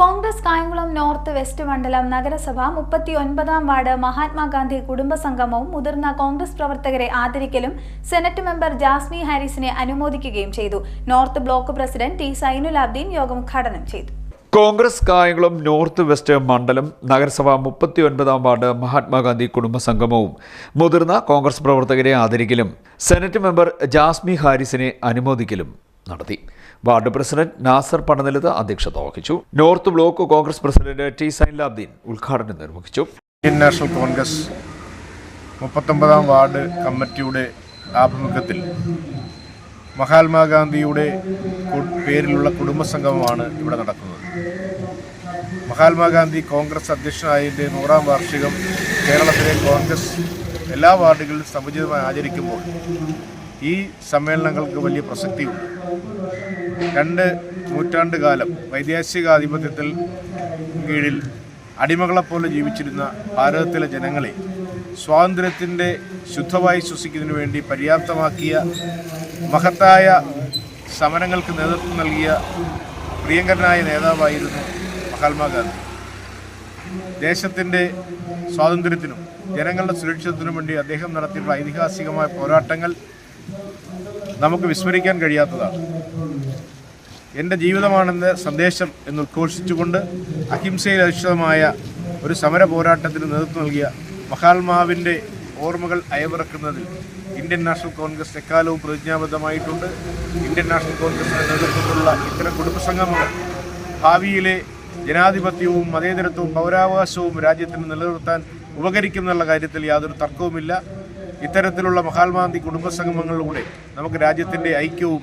Congress Kayamkulam north west മണ്ഡലം നഗരസഭ മുപ്പത്തി ഒൻപതാം വാർഡ് മഹാത്മാഗാന്ധി കുടുംബസംഗമവും മുതിർന്ന കോൺഗ്രസ് പ്രവർത്തകരെ ആദരിക്കലും സെനറ്റ് മെമ്പർ ജാസ്മി ഹാരിസിനെ അനുമോദിക്കുകയും ചെയ്തു. North block president T Zainulabdeen യോഗം ഉദ്ഘാടനം ചെയ്തു. കോൺഗ്രസ് കായംകുളം നോർത്ത് വെസ്റ്റ് മണ്ഡലം നഗരസഭ മുപ്പത്തി ഒൻപതാം വാർഡ് മഹാത്മാഗാന്ധി കുടുംബസംഗമവും മുതിർന്ന കോൺഗ്രസ് പ്രവർത്തകരെ ആദരിക്കലും സെനറ്റ് മെമ്പർ ജാസ്മി ഹാരിസിനെ അനുമോദിക്കലും. നടത്തി. വാർഡ് പ്രസിഡന്റ് നാസർ പണനിലത് അധ്യക്ഷത വഹിച്ചു. North block Congress president T Zainulabdeen ഉദ്ഘാടനം നിർവഹിച്ചു. ഇന്ത്യൻ നാഷണൽ കോൺഗ്രസ് മുപ്പത്തൊമ്പതാം വാർഡ് കമ്മിറ്റിയുടെ ആഭിമുഖ്യത്തിൽ മഹാത്മാഗാന്ധിയുടെ പേരിലുള്ള കുടുംബസംഗമമാണ് ഇവിടെ നടക്കുന്നത്. മഹാത്മാഗാന്ധി കോൺഗ്രസ് അധ്യക്ഷനായതിന്റെ നൂറാം വാർഷികം കേരളത്തിലെ കോൺഗ്രസ് എല്ലാ വാർഡുകളിലും സമുചിതമായി ആചരിക്കുമ്പോൾ ഈ സമ്മേളനങ്ങൾക്ക് വലിയ പ്രസക്തിയുണ്ട്. രണ്ട് നൂറ്റാണ്ട് കാലം വൈദേശിക ആധിപത്യത്തിൽ കീഴിൽ അടിമകളെപ്പോലെ ജീവിച്ചിരുന്ന ഭാരതത്തിലെ ജനങ്ങളെ സ്വാതന്ത്ര്യത്തിന്റെ ശുദ്ധമായി ശ്വസിക്കുന്നതിന് വേണ്ടി പര്യാപ്തമാക്കിയ മഹത്തായ സമരങ്ങൾക്ക് നേതൃത്വം നൽകിയ പ്രിയങ്കരനായ നേതാവായിരുന്നു മഹാത്മാഗാന്ധി ദേശത്തിന്റെ സ്വാതന്ത്ര്യത്തിനും ജനങ്ങളുടെ സുരക്ഷിതത്തിനും വേണ്ടി അദ്ദേഹം നടത്തിയിട്ടുള്ള ഐതിഹാസികമായ പോരാട്ടങ്ങൾ നമുക്ക് വിസ്മരിക്കാൻ കഴിയാത്തതാണ്. എന്റെ ജീവിതമാണെന്ന് സന്ദേശം എന്ന് ഉദ്ഘോഷിച്ചുകൊണ്ട് അഹിംസയിൽ അധിഷ്ഠിതമായ ഒരു സമര പോരാട്ടത്തിന് നേതൃത്വം നൽകിയ മഹാത്മാവിന്റെ ഓർമ്മകൾ അയവിറക്കുന്നതിൽ ഇന്ത്യൻ നാഷണൽ കോൺഗ്രസ് എക്കാലവും പ്രതിജ്ഞാബദ്ധമായിട്ടുണ്ട്. ഇന്ത്യൻ നാഷണൽ കോൺഗ്രസിന്റെ നേതൃത്വത്തിലുള്ള ഇത്തരം കുടുംബ കുടുംബസംഗമങ്ങൾ ഭാവിയിലെ ജനാധിപത്യവും മതേതരത്വവും പൗരാവകാശവും രാജ്യത്തിന് നിലനിർത്താൻ ഉപകരിക്കുന്നുള്ള കാര്യത്തിൽ യാതൊരു തർക്കവുമില്ല. ഇത്തരത്തിലുള്ള മഹാത്മാഗാന്ധി കുടുംബസംഗമങ്ങളിലൂടെ നമുക്ക് രാജ്യത്തിന്റെ ഐക്യവും